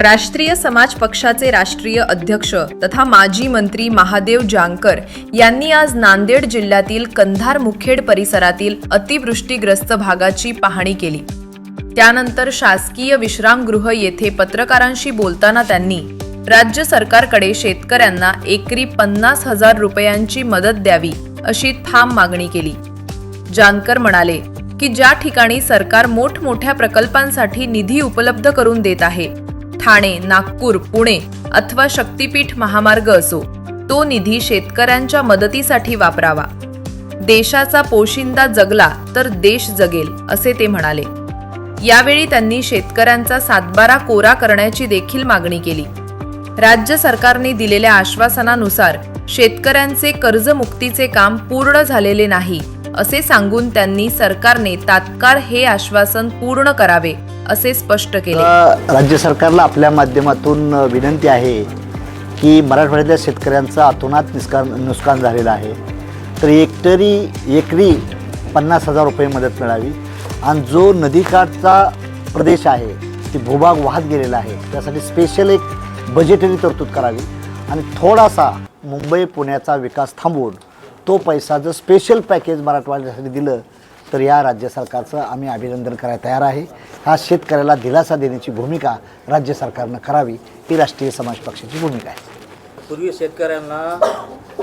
राष्ट्रीय समाज पक्षाचे राष्ट्रीय अध्यक्ष तथा माजी मंत्री महादेव जानकर यांनी आज नांदेड जिल्ह्यातील कंधार मुखेड परिसरातील अतिवृष्टीग्रस्त भागाची पाहणी केली. त्यानंतर शासकीय विश्रामगृह येथे पत्रकारांशी बोलताना त्यांनी राज्य सरकारकडे शेतकऱ्यांना एकरी पन्नास हजार रुपयांची मदत द्यावी अशी ठाम मागणी केली. जानकर म्हणाले की ज्या ठिकाणी सरकार मोठमोठ्या प्रकल्पांसाठी निधी उपलब्ध करून देत आहे ठाणे नागपूर पुणे अथवा शक्तीपीठ महामार्ग असो तो निधी शेतकऱ्यांच्या मदतीसाठी वापरावा. देशाचा पोशिंदा जगला तर देश जगेल असे ते म्हणाले. यावेळी त्यांनी शेतकऱ्यांचा सातबारा कोरा करण्याची देखील मागणी केली. राज्य सरकारने दिलेल्या आश्वासनानुसार शेतकऱ्यांचे कर्जमुक्तीचे काम पूर्ण झालेले नाही असे सांगून त्यांनी सरकारने तात्काळ हे आश्वासन पूर्ण करावे. असे स्पष्ट केले. राज्य सरकारला आपल्या माध्यमातून विनंती आहे की मराठवाड्यातल्या शेतकऱ्यांचं अतोनात नुकसान नुकसान झालेलं आहे. तर एकतरी एकरी पन्नास हजार रुपये मदत मिळावी. आणि जो नदीकाठचा प्रदेश आहे ती भूभाग वाहत गेलेला आहे त्यासाठी स्पेशल एक बजेटरी तरतूद करावी. आणि थोडासा मुंबई पुण्याचा विकास थांबवून तो पैसा जर स्पेशल पॅकेज मराठवाड्यासाठी दिलं तर या राज्य सरकारचं आम्ही अभिनंदन करायला तयार आहे. हा शेतकऱ्याला दिलासा देण्याची भूमिका राज्य सरकारनं करावी ही राष्ट्रीय समाज पक्षाची भूमिका आहे. पूर्वी शेतकऱ्यांना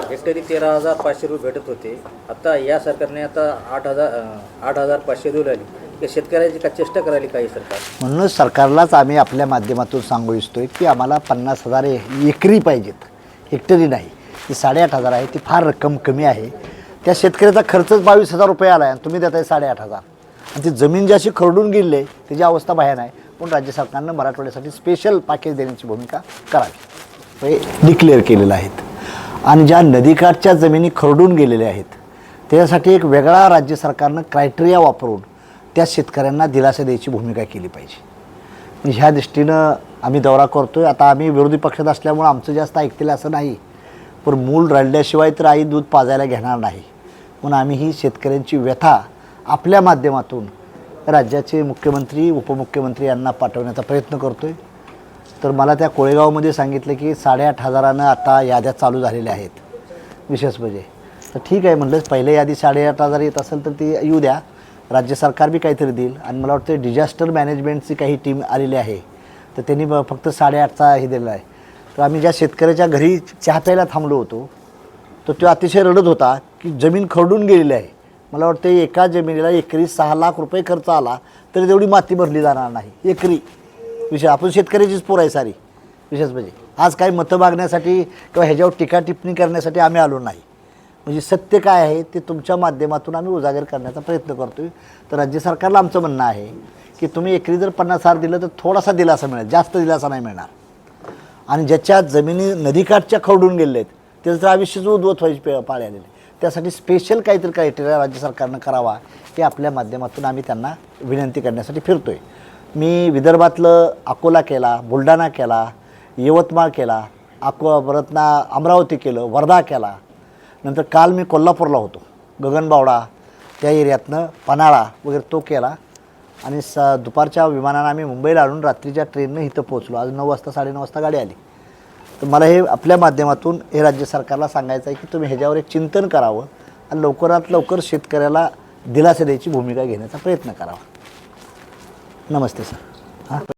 हेक्टरी तेरा हजार पाचशे रुपये भेटत होते. आता या सरकारने आता आठ हजार आठ हजार पाचशे देऊ लागली की शेतकऱ्याची का चेष्टा करायली काही सरकार? म्हणूनच सरकारलाच आम्ही आपल्या माध्यमातून सांगू इच्छितोय की आम्हाला पन्नास हजार एकरी पाहिजेत. हेक्टरी नाही. ती साडेआठ हजार आहे ती फार रक्कम कमी आहे. त्या शेतकऱ्याचा खर्चच बावीस हजार रुपये आला आहे तुम्ही देत आहे साडेआठ हजार. आणि ती जमीन जी अशी खरडून गेली आहे त्याची अवस्था भयान आहे पण राज्य सरकारनं मराठवाड्यासाठी स्पेशल पॅकेज देण्याची भूमिका करावी. हे डिक्लेअर केलेलं आहेत. आणि ज्या नदीकाठच्या जमिनी खरडून गेलेल्या आहेत त्याच्यासाठी एक वेगळा राज्य सरकारनं क्रायटेरिया वापरून त्या शेतकऱ्यांना दिलासा द्यायची भूमिका केली पाहिजे. ह्या दृष्टीनं आम्ही दौरा करतो आहे आता आम्ही विरोधी पक्षात असल्यामुळं आमचं जास्त ऐकतील असं नाही. पण मूल रडल्याशिवाय तर आई दूध पाजायला घेणार नाही. म्हणून आम्ही ही शेतकऱ्यांची व्यथा आपल्या माध्यमातून राज्याचे मुख्यमंत्री उपमुख्यमंत्री यांना पाठवण्याचा प्रयत्न करतो आहे तर मला त्या कोळेगावमध्ये सांगितलं की साडेआठ हजारानं आता याद्या चालू झालेल्या आहेत. विशेष म्हणजे. तर ठीक आहे म्हणलं पहिल्या यादी साडेआठ हजार येत असेल तर ती येऊ द्या. राज्य सरकार बी काहीतरी देईल. आणि मला वाटतं डिझास्टर मॅनेजमेंटची काही टीम आलेली आहे. तर त्यांनी ब- फक्त साडेआठचा हे दिलेला आहे. तर आम्ही ज्या शेतकऱ्याच्या घरी चहा प्यायला थांबलो होतो तर तो अतिशय रडत होता की जमीन खरडून गेलेली आहे. मला वाटतं एका जमिनीला एकरी सहा लाख रुपये खर्च आला तरी तेवढी माती भरली जाणार नाही. एकरी. विषय आपण शेतकऱ्याचीच पोर आहे सारी. विशेष म्हणजे आज काही मतं मागण्यासाठी किंवा ह्याच्यावर टीका टिप्पणी करण्यासाठी आम्ही आलो नाही. म्हणजे सत्य काय आहे ते तुमच्या माध्यमातून आम्ही उजागर करण्याचा प्रयत्न करतोय. तर राज्य सरकारला आमचं म्हणणं आहे की तुम्ही एकरी जर पन्नास हजार दिलं तर थोडासा दिलासा मिळेल. जास्त दिलासा नाही मिळणार. आणि ज्याच्या जमिनी नदीकाठच्या खरडून गेलेल्या आहेत त्याचं तर आयुष्यच उद्वत व्हायची पे पाळी आलेली त्यासाठी स्पेशल काहीतरी क्रायटेरिया राज्य सरकारनं करावा हे आपल्या माध्यमातून आम्ही त्यांना विनंती करण्यासाठी फिरतो आहे मी विदर्भातलं अकोला केला बुलढाणा केला यवतमाळ केला अको परतना अमरावती केलं वर्धा केला. नंतर काल मी कोल्हापूरला होतो. गगनबावडा त्या एरियातनं पन्हाळा वगैरे तो केला. आणि स दुपारच्या विमानानं आम्ही मुंबईला आणून रात्रीच्या ट्रेननं इथं पोहोचलो. आज नऊ वाजता साडेनऊ वाजता गाडी आली. तर मला हे आपल्या माध्यमातून हे राज्य सरकारला सांगायचं आहे की तुम्ही ह्याच्यावर एक चिंतन करावं आणि लवकरात लवकर शेतकऱ्याला दिलासा द्यायची भूमिका घेण्याचा प्रयत्न करावा. नमस्ते सर. हां?